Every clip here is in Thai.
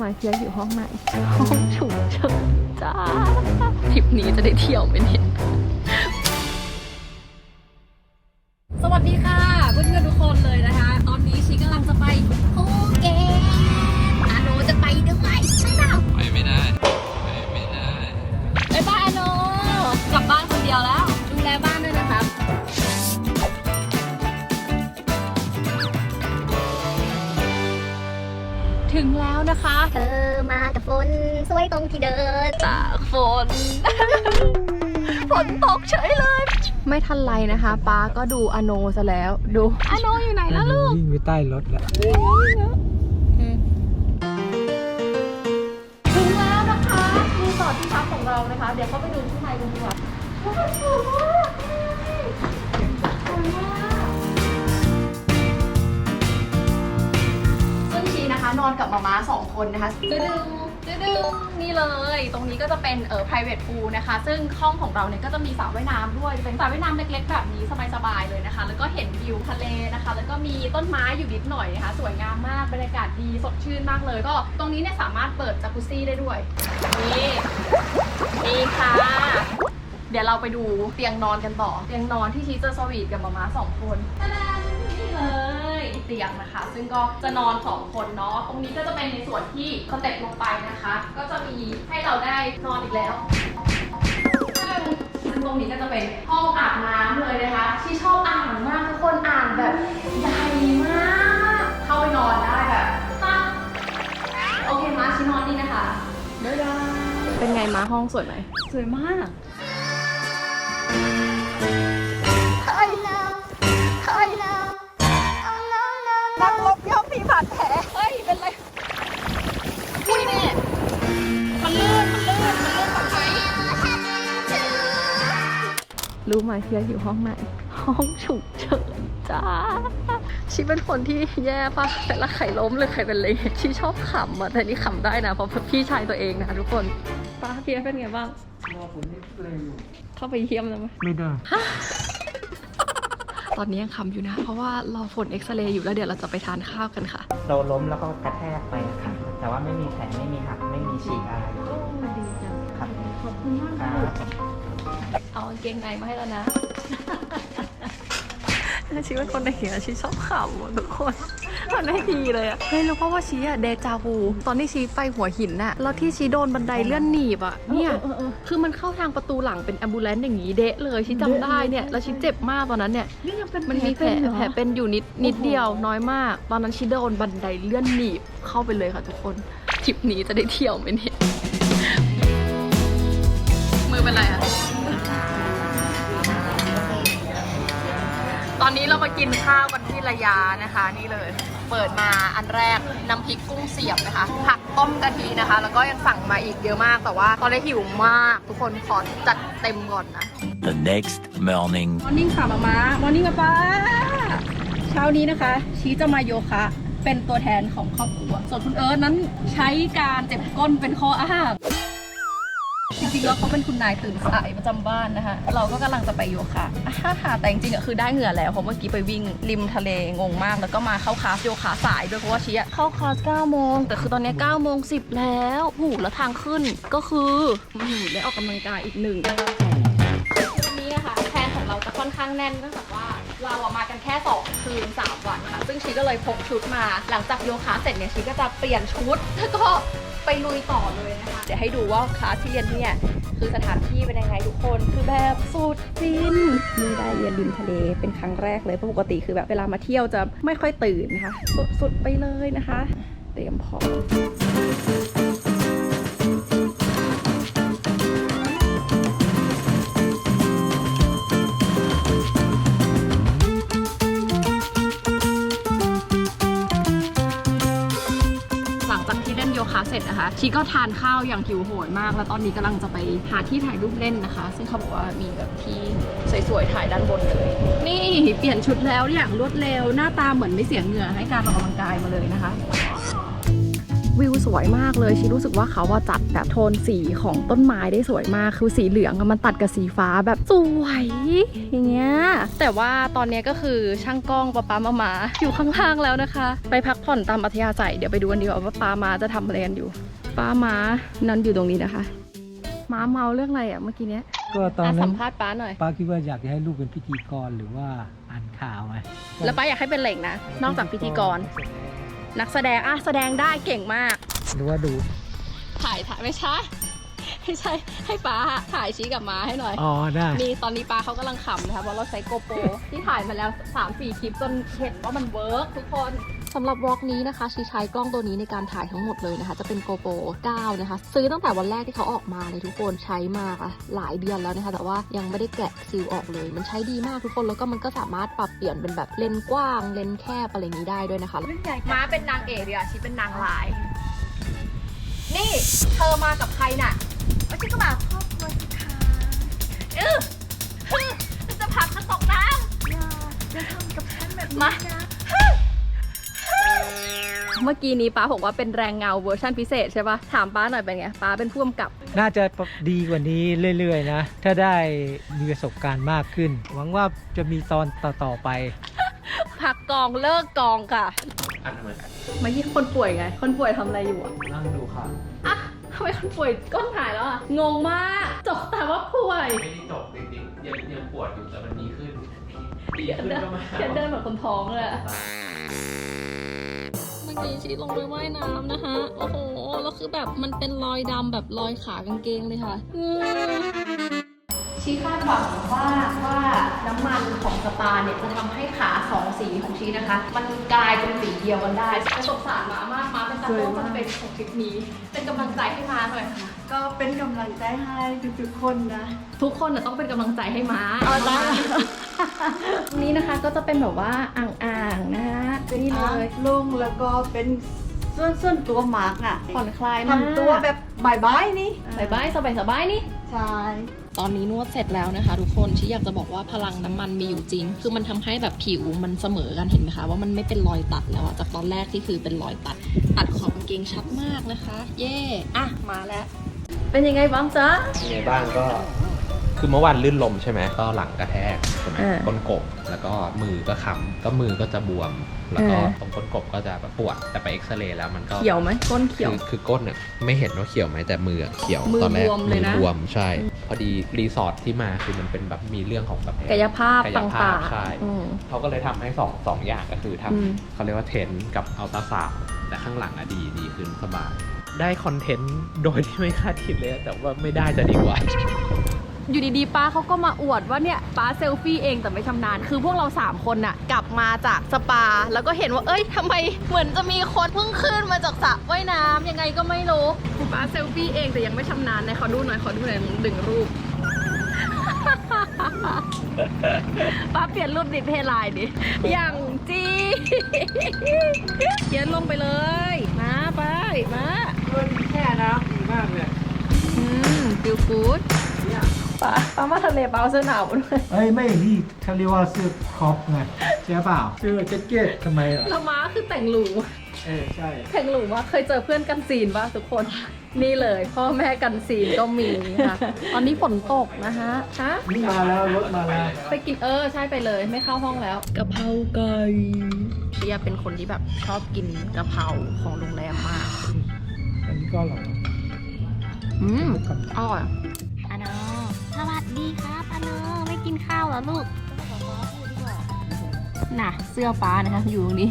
ไหมเพียอยู่ห้องไหนห้องฉุกเฉินจ้าทริปนี้จะได้เที่ยวไหมเนี่ย วยตรงที่เดินตากฝน ฝนตกเฉยเลย ไม่ทันไรนะคะป้าก็ดูอาโนซะแล้วดูอาโนอยู่ไหนแล้วลูกวิ่งอยู่ใต้รถแล้วถึงแล้วนะคะรีสอร์ทที่พักของเรานะคะ เดี๋ยวเข้าไปดูข้างในกันดีกว่าโอ้โหสวยมากสวยมากซึ่งชีนะคะนอนกับมาม่าสองคนนะคะ ดึงนี่เลย ตรงนี้ก็จะเป็นเอ่อ private pool นะคะ ซึ่งห้องของเราเนี่ยก็จะมีสระว่ายน้ำด้วย เป็นสระว่ายน้ำเล็กๆ แบบนี้สบายๆเลยนะคะ แล้วก็เห็นวิวทะเลนะคะ แล้วก็มีต้นไม้อยู่นิดหน่อยนะคะ สวยงามมาก บรรยากาศดีสดชื่นมากเลย ก็ตรงนี้เนี่ยสามารถเปิดจากุซี่ได้ด้วย นี่นี่ค่ะเดี๋ยวเราไปดูเตียงนอนกันต่อ เตียงนอนที่ชีจะสวีทกับมาม่าสองคนตะดานนี่เลย เตียงนะคะ ซึ่งก็จะนอนสองคนเนาะตรงนี้ก็จะเป็นในส่วนที่สเต็ปลงไปนะคะ ก็จะมีให้เราได้นอนอีกแล้วซึ่งซึ่งตรงนี้ก็จะเป็นห้องอาบน้ำเลยนะคะ ที่ชอบอ่างมากทุกคนอ่างแบบใหญ่มาก เข้าไปนอนได้แบบตั้งโอเคมาชินอนนี่นะคะบ๊ายบายเป็นไงมาห้องสวยไหมสวยมากนั รู้ไหมเพียอยู่ห้องไหน ห้องฉุกเฉินจ้าชีเป็นคนที่แย่ปะแต่ละไข่ล้มหรือไข่เป็นเลยชีชอบขำอะแต่นี่ขำได้นะเพราะพี่ชายตัวเองนะคะทุกคนป้าเพียเป็นไงบ้างเข้าไปเยี่ยมเลยไหมไม่ได้ตอนนี้ยังขำอยู่นะ เพราะว่ารอผลเอ็กซเรย์อยู่แล้วเดี๋ยวเราจะไปทานข้าวกันค่ะ เราล้มแล้วก็กระแทกไปอะค่ะแต่ว่าไม่มีแผลไม่มีหักไม่มีฉีกอะไรครับขอบคุณมากครัค่ะบ เอากางเกงในมาให้แล้วนะชีเป็นคนในเหียชีชอบขำอะทุกคนมันไม่ดีเลยอะเฮ้ยรู้เพราะว่าชีอะเดจาวูตอนที่ชีไปหัวหินน่ะแล้วที่ชีโดนบันไดเลื่อนหนีบอะเนี่ยคือมันเข้าทางประตูหลังเป็นแอมบูเลนต์อย่างนี้เดะเลยชีจำได้เนี่ยแล้วชีเจ็บมากตอนนั้นเนี่ยมันมีแผลแผลเป็นอยู่นิดนิดเดียวน้อยมาก ตอนนั้นชีโดนบันไดเลื่อนหนีบเข้าไปเลยค่ะทุกคนทริปนี้จะได้เที่ยวไหมเนี่ยมือเป็นไรอะ อนนี้เรามากินข้าวกันที่ระยานะคะ นี่เลย เปิดมาอันแรกน้ำพริกกุ้งเสียบนะคะ ผักต้มกะทินะคะ แล้วก็ยังสั่งมาอีกเยอะมากแต่ว่า ตอนนี้หิวมาก ทุกคนขอจัดเต็มก่อนนะ The next morning. มอร์นิ่งค่ะมามามอร์นิ่งกับป้าเช้านี้นะคะ ชี้จะมาโยคะ เป็นตัวแทนของครอบครัว ส่วนคุณเอิร์ธนั้นใช้การเจ็บก้นเป็นข้ออ้างจ ริงๆแล้วเขาเป็นคุณนายตื่นสายประจำบ้านนะคะ เราก็กำลังจะไปโยคะอ่าฮ่าแต่จริงๆอะคือได้เหงื่อแล้วเพราะเมื่อกี้ไปวิ่งริมทะเลงงมาก แล้วก็มาเข้าคลาสโยคะสายด้วยเพราะว่าชี้อะเข้าคลาส9โมงแต่คือตอนนี้9โมง10 แล้วหูแล้วทางขึ้นก็คืออืมได้ออกกำลังกายอีกหนึ่ง วันนี้นะคะแพลนของเราจะค่อนข้างแน่นเนื่องจากว่าเราอะมากันแค่2คืน3วันค่ะ ซึ่งชีก็เลยพกชุดมา หลังจากโยคะเสร็จเนี่ยชีก็จะเปลี่ยนชุด แล้วก็ ไปลุยต่อเลยนะคะเดี๋ยวให้ดูว่าคลาสที่เรียนที่เนี่ยคือสถานที่เป็นยังไงทุกคนคือแบบสุดฟินนี่ได้เรียนริมทะเลเป็นครั้งแรกเลยเพราะปกติคือแบบเวลามาเที่ยวจะไม่ค่อยตื่นนะคะ สุดๆไปเลยนะคะ เตรียมพร้อม ชีก็ทานข้าวอย่างหิวโหยมาก แล้วตอนนี้กำลังจะไปหาที่ถ่ายรูปเล่นนะคะ ซึ่งเขาบอกว่ามีแบบที่สวยๆถ่ายด้านบนเลย นี่เปลี่ยนชุดแล้วอย่างรวดเร็ว หน้าตาเหมือนไม่เสียเหงื่อให้การออกกำลังกายมาเลยนะคะวิวสวยมากเลยชีรู้สึกว่าเขาว่าจัดแบบโทนสีของต้นไม้ได้สวยมาก คือสีเหลืองมันตัดกับสีฟ้าแบบสวยอย่างเงี้ยแต่ว่าตอนนี้ก็คือช่างกล้องป๊าป๊ามามาอยู่ข้างล่างแล้วนะคะ ไปพักผ่อนตามอัธยาศัยเดี๋ยวไปดูกันดีกว่าว่าป๊ามาจะทำอะไรกันอยู่ ป๊ามานั่นอยู่ตรงนี้นะคะม้าเมาเรื่องอะไรอะเมื่อกี้เนี้ยก็ตอนอะนั้สันมภาษณ์ป๊าหน่อย ป้าคิดว่าอยากจะให้ลูกเป็นพิธีกรหรือว่าอ่านข่าวไหมแล้วป้าอยากให้เป็นเหล่งนะ นอกจากพิธีกร นักแสดงอะแสดงได้เก่งมาก หรือว่าดูถ่ายถ่ายไม่ใช่ ไม่ใช่ให้ป้าถ่ายชี้กับม้าให้หน่อย อ๋อได้นี่ตอนนี้ป้าเขากำลังขำนะคะเพราะเราใช้โกโปรที่ถ่ายมาแล้ว 3-4 คลิปจนเห็นว่ามันเวิร์กทุกคนสำหรับวอล์กนี้นะคะชีใช้กล้องตัวนี้ในการถ่ายทั้งหมดเลยนะคะ จะเป็นโกโปร9นะคะ ซื้อตั้งแต่วันแรกที่เขาออกมาเลยทุกคนใช้มาอะหลายเดือนแล้วนะคะ แต่ว่ายังไม่ได้แกะซิลออกเลย มันใช้ดีมากทุกคนแล้วก็มันก็สามารถปรับเปลี่ยนเป็นแบบเลนส์กว้าง เลนส์แคบอะไรอย่างนี้ได้ด้วยนะคะม้าเป็นนางเอกเดียวชีเป็นนางร้าย นี่เธอมากับใครน่ะไม่ใช่ก็มาครอบครัวสิคะเออฮึจะผลักจะตกน้ำอย่าจะทำกับฉันแบบนี้นะเมื่อกี้นี้ป้าบอกว่าเป็นแรงเงาเวอร์ชันพิเศษใช่ปะถามป้าหน่อยเป็นไงป้าเป็นผู้กำกับ น่าจะดีกว่านี้เรื่อยๆนะ ถ้าได้มีประสบการณ์มากขึ้น หวังว่าจะมีตอนต่อๆไป พักกองเลิกกองค่ะมายี่คนป่วยไง คนป่วยทำอะไรอยู่อะนั่งดูค่ะอะทำไมคนป่วยก้นหายแล้วอะงงมาก จบแต่ว่าป่วย ไม่ได้จบจริงๆยังยังปวดอยู่แต่มันดีขึ้นดีเขียนขึ้นเดินก็มาเขียนเดินแบบคนท้องเลยอะเมื่อกี้ชีลงไปว่ายน้ำนะคะ โอ้โห แล้วคือแบบมันเป็นรอยดำแบบรอยขากางเกงเลยค่ะชีคาดหวังว่าว่าน้ำมันของสปาเนี่ยจะทำให้ขาสองสีของชีนะคะ มันกลายเป็นสีเดียวกันได้ประสบสารมามาก มาเป็นตาโต้จำเป็นของทริปนี้ เป็นกำลังใจให้มาหน่อยค่ะ ก็เป็นกำลังใจให้ทุกๆคนนะ ทุกคนน่ะต้องเป็นกำลังใจให้ม้าเอาจ้านี้นะคะก็จะเป็นแบบว่าอ่างๆนะคะนี่เลยลงแล้วก็เป็นส่วนส่วนตัวมาร์กอะผ่อนคลายมากทำตัวแบบบายๆนี่ บายบายสบายสบายๆนี่ ใช่ ตอนนี้นวดเสร็จแล้วนะคะทุกคนที่อยากจะบอกว่าพลังน้ำมันมีอยู่จริง คือมันทำให้แบบผิวมันเสมอกันเห็นไหมคะว่ามันไม่เป็นรอยตัดแล้วอะจากตอนแรกที่คือเป็นรอยตัด ตัดขอบกางเกงชัดมากนะคะ เย่อะมาแล้ว เป็นยังไงบ้างจ๊ะ ยังไงบ้างก็ คือเมื่อวานลื่นลมใช่ไหมก็หลังกระแทกใช่ไหมเออก้นกบแล้วก็มือก็ค้ำก็มือก็จะบวม แล้วก็เออตรงก้นกบก็จะปวดแต่ไปเอ็กซเรย์แล้วมันก็ เขียวไหมก้นเขียว คือคือก้นเนี่ยไม่เห็นว่าเขียวไหมแต่มืออะเขียวมือตอนแรกบวมเลยนะ บวมใช่ พอดีรีสอร์ทที่มาคือมันเป็นแบบมีเรื่องของแบบกายภาพกายต่ภาาพงใช่ ๆอืม เขาก็เลยทำให้สองสองอย่างก็คือทำอืม เขาเรียกว่าเทนกับอัลตราซาวแต่ข้างหลังอะดีดีขึ้นสบาย ได้คอนเทนต์โดยที่ไม่คาดคิดเลย แต่ว่าไม่ได้จะดีกว่า อยู่ดีๆป้าเขาก็มาอวดว่าเนี่ยป้าเซลฟี่เองแต่ไม่ชำนาญคือพวกเรา 3 คนน่ะกลับมาจากสปา แล้วก็เห็นว่าเอ้ยทำไมเหมือนจะมีคนเพิ่งขึ้นมาจากสระว่ายน้ำยังไงก็ไม่รู้ป้าเซลฟี่เองแต่ยังไม่ชำนาญไหนขอดูหน่อยขอดูหน่อยดึงรูป ป้าเปลี่ยนรูปดิเพลายดิอย่างจีเขียนลงไปเลย มาไปมาแค่น้ำดีมากเลยอืมฟิลฟูด ป้าป้ามาทะเลป้าเอาเสื้อหนาวมาด้วยเอ้ยไม่นี่เขาเรียกว่าเสื้อครอปไงใช่เปล่าเสื้อแจ็คเก็ตทำไมอะแล้วม้าคือแต่งหรูเออใช่ แต่งหรูมากเคยเจอเพื่อนกันซีนป่ะทุกคน นี่เลย พ่อแม่กันซีนก็มีค่ะตอนนี้ฝนตกนะคะฮะนี่มาแล้วรถมาแล้วไปกินเออใช่ไปเลยไม่เข้าห้องแล้วกะเพราไก่เชียเป็นคนที่แบบชอบกินกะเพราของโรงแรมมากอันนี้ก็อร่อยอืมอร่อยปาโนสวัส ดีครับปาโนไม่กินข้าวเหรอลูกน่ะ เสื้อฟ้านะคะอยู่ตรงนี้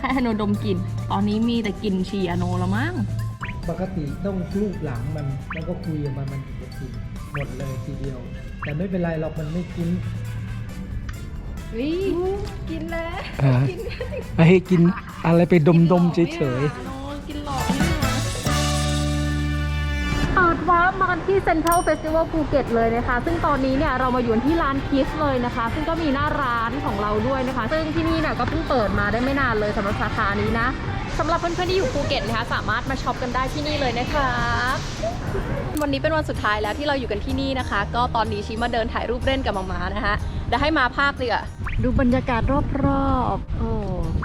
ให้อโนดมกลินตอนนี้มีแต่กลินชีอโนแล้วมั้ง ปกติต้องลูบหลังมัน แล้วก็คุยกับมันมันถึงจะกินหมดเลยทีเดียว แต่ไม่เป็นไรหรอกมันไม่กินวิกินแล้วไอ้กินอะไรไปดมดมๆเฉยๆ เปิดวาร์ปมากันที่เซ็นทรัลเฟสติวัลภูเก็ตเลยนะคะ ซึ่งตอนนี้เนี่ยเรามาอยู่ที่ร้านคิสเลยนะคะ ซึ่งก็มีหน้าร้านของเราด้วยนะคะ ซึ่งที่นี่เนี่ยก็เพิ่งเปิดมาได้ไม่นานเลยสำหรับสาขานี้นะสำหรับเพื่อนๆที่อยู่ภูเก็ตนะคะ สามารถมาช็อปกันได้ที่นี่เลยนะครับวันนี้เป็นวันสุดท้ายแล้วที่เราอยู่กันที่นี่นะคะ ก็ตอนนี้ชีมาเดินถ่ายรูปเล่นกับมามานะคะเดี๋ยวให้มาภาคเลยอะดูบรรยากาศรอบๆโอ้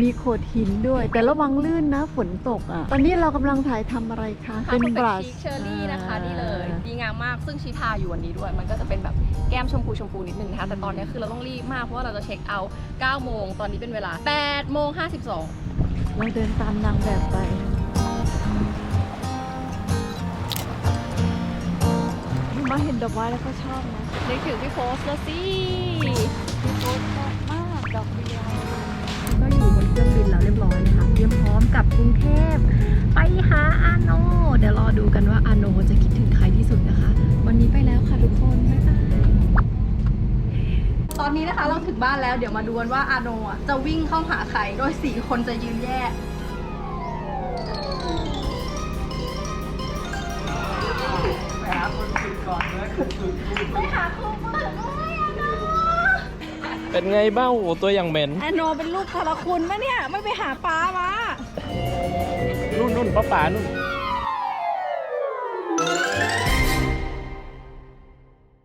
มีโขดหินด้วย แต่ระวังลื่นนะฝนตกอะ ตอนนี้เรากำลังถ่ายทำอะไรคะ เป็นบบรัรัชชเชอร์รี่นะคะนี่เลยดีงามมากซึ่งชีทาอยู่วันนี้ด้วย มันก็จะเป็นแบบแก้มชมพูชมพูนิดนึงนะคะ แต่ตอนนี้คือเราต้องรีบมากเพราะว่าเราจะเช็คเอาท์9โมงตอนนี้เป็นเวลา8โมง52 เราเดินตามนางแบบไปมาเห็นดอกไม้แล้วก็ชอบนะ นึกถึงพี่โฟสแล้วสิ กับกรุงเทพ ไปหาอาโน เดี๋ยวรอดูกันว่าอาโนจะคิดถึงใครที่สุดนะคะ วันนี้ไปแล้วค่ะทุกคนบ๊ายบายตอนนี้นะคะเราถึงบ้านแล้วเดี๋ยวมาดูกันว่าอาโนอะจะวิ่งเข้าหาใครโดยสี่คนจะยืนแยกไปหาคนฝึกก่อนเลยไปหาครูฝึกด้วยอาโนเป็นไงบ้างโอ้ตัวอย่างเหม็นอาโนเป็นลูกทรคุณมะเนี่ย ไม่ไปหาป้ามานู่น นู่นป้าป่านู่น